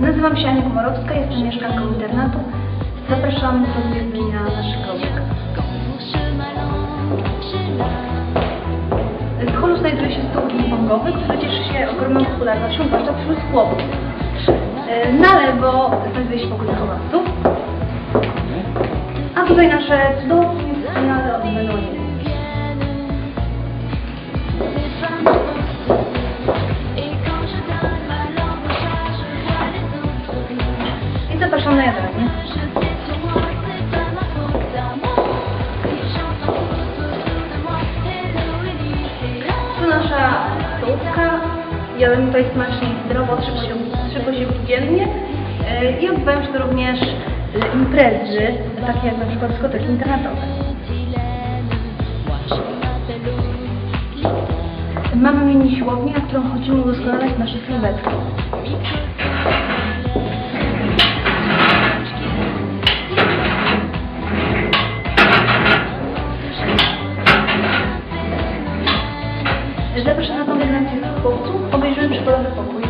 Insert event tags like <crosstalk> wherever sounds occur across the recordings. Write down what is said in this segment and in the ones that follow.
Nazywam się Ania Komorowska, jestem mieszkanką internatu. Zapraszam do zwiedzki na nasz kołek. W holu znajduje się stół ping-pongowy, który cieszy się ogromną popularnością, zwłaszcza wśród chłopców. E, na lewo znajduje się pokój dla chłopców tutaj nasze cudownie wspaniale łazienki. I zapraszam na jadalnię. Tu nasza stołówka. Jadamy tutaj smacznie i zdrowo, trzy posiłki, dziennie. E, I odbywają się również imprezy, takie jak na przykład dyskoteki internetowe. Mamy mini siłownię, na którą chodzimy udoskonalać nasze sylwetki. Zapraszam na konferencję chłopców, obejrzymy przykładowy pokój.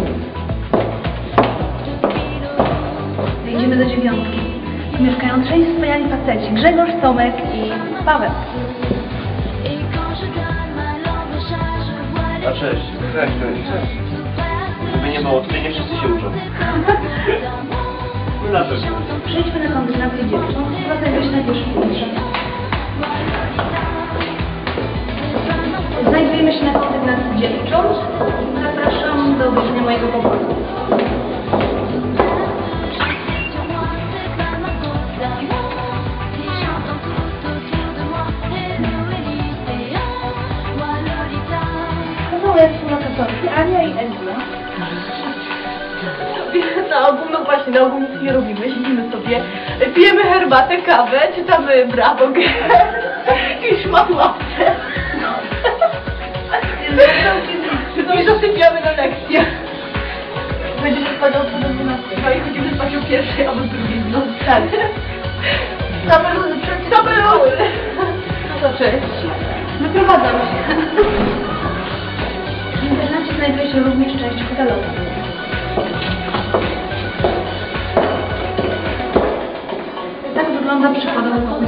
Dziewiątki. Tu mieszkają trzej wspaniali faceci. Grzegorz, Tomek i Paweł. A cześć. Cześć, cześć, cześć. Gdyby nie było, tutaj nie wszyscy się uczą. <laughs> No na pewno. Przejdźmy na kondygnacji dziewcząt. Chyba znajduje się na pierwszym piętrze. Znajdujemy się na kondygnacji dziewcząt. Zapraszam do obejrzenia mojego pokoju. Na ogół, no właśnie, na ogół nic nie robimy, siedzimy sobie, pijemy herbatę, kawę, czytamy Bravo Girl i szmatławce. No <laughs> i zasypiamy na lekcjach. Będzie się spadał po 12. No i chodzimy spać o pierwszej albo drugiej w nocy. Tak. Tabeluzy, tabeluzy. No to cześć. Wyprowadzam się. W internacie znajduje się również część hotelowa. Wygląda przykładowy pokój.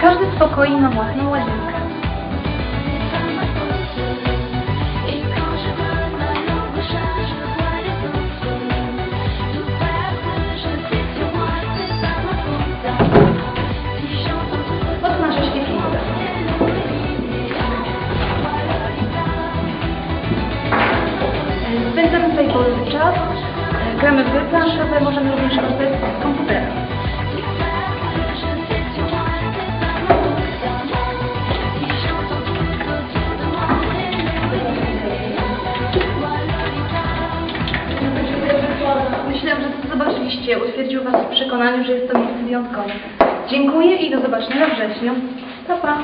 Każdy z pokoi ma własną łazienkę. Planszowe, możemy również korzystać z komputera. Myślę, że to zobaczyliście. Utwierdził Was w przekonaniu, że jest to miejsce wyjątkowe. Dziękuję i do zobaczenia we wrześniu. Pa, pa.